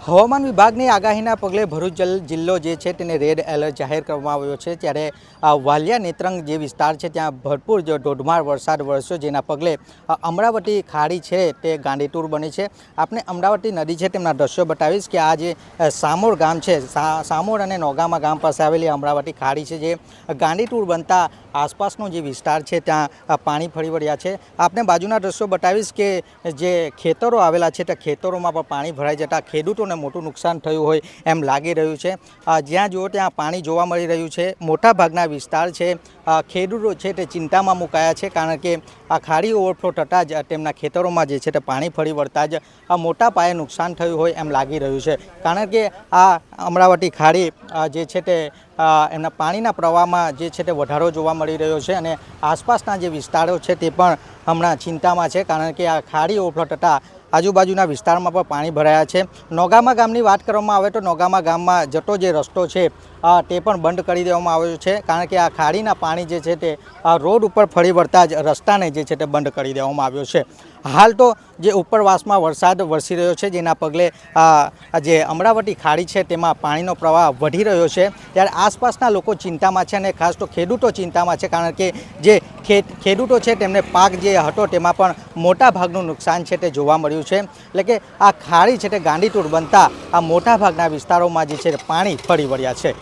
હવામાન વિભાગની આગાહીના પગલે ભરૂચ જિલ્લો જે છે તેને રેડ એલર્ટ જાહેર કરવામાં આવ્યો છે. ત્યારે વાલિયા નેત્રંગ જે વિસ્તાર છે ત્યાં ભરપૂર જો ધોધમાર વરસાદ વરસ્યો જેના પગલે અમરાવતી ખાડી છે તે ગાંડીતુર બની છે. આપણે અમરાવતી નદી છે તેમના દ્રશ્યો બતાવીશ કે આ જે સામોર ગામ છે સામોર અને નોગામા ગામ પાસે આવેલી અમરાવતી ખાડી છે જે ગાંડીતુર બનતા આસપાસનો જે વિસ્તાર છે ત્યાં પાણી ફરી વળ્યા છે. આપણે બાજુના દ્રશ્યો બતાવીશ કે જે ખેતરો આવેલા છે તે ખેતરોમાં પણ પાણી ભરાઈ જતા ખેડૂતોને મોટું નુકસાન થયું હોય એમ લાગી રહ્યું છે. જ્યાં જુઓ ત્યાં પાણી જોવા મળી રહ્યું છે. મોટાભાગના વિસ્તાર છે. ખેડૂતો છે તે ચિંતામાં મુકાયા છે કારણ કે આ ખાડી ઓવરફ્લો થતાં જ તેમના ખેતરોમાં જે છે તે પાણી ફરી વળતા જ આ મોટા પાયે નુકસાન થયું હોય એમ લાગી રહ્યું છે. કારણ કે આ અમરાવતી ખાડી જે છે તે એમના પાણીના પ્રવાહમાં જે છે તે વધારો જોવા મળી રહ્યો છે અને આસપાસના જે વિસ્તારો છે તે પણ હમણાં ચિંતામાં છે. કારણ કે આ ખાડી ઓવરફ્લો થતાં આજુબાજુના વિસ્તારમાં પણ પાણી ભરાયા છે. નોગામા ગામની વાત કરવામાં આવે તો નોગામા ગામમાં જતો જે રસ્તો છે તે પણ બંધ કરી દેવામાં આવ્યો છે કારણ કે આ ખાડીના પાણી જે છે તે રોડ ઉપર ફરી વળતા જ રસ્તાને જે છે તે બંધ કરી દેવામાં આવ્યો છે. હાલ તો જે ઉપરવાસમાં વરસાદ વરસી રહ્યો છે, જેના પગલે જે અમરાવતી ખાડી છે, તેમાં પાણીનો પ્રવાહ વધી રહ્યો છે. ત્યારે આસપાસના લોકો ચિંતામાં છે અને ખાસ તો ખેડૂતો ચિંતામાં છે, કારણ કે જે ખેડૂતો છે, તેમને પાક જે હતો તેમાં પણ મોટા ભાગનું નુકસાન છે તે જોવા મળ્યું છે. એટલે કે આ ખાડી છે તે ગાંડીતુર બનતા આ મોટા ભાગના વિસ્તારોમાં જે છે પાણી ફરી વળ્યા છે.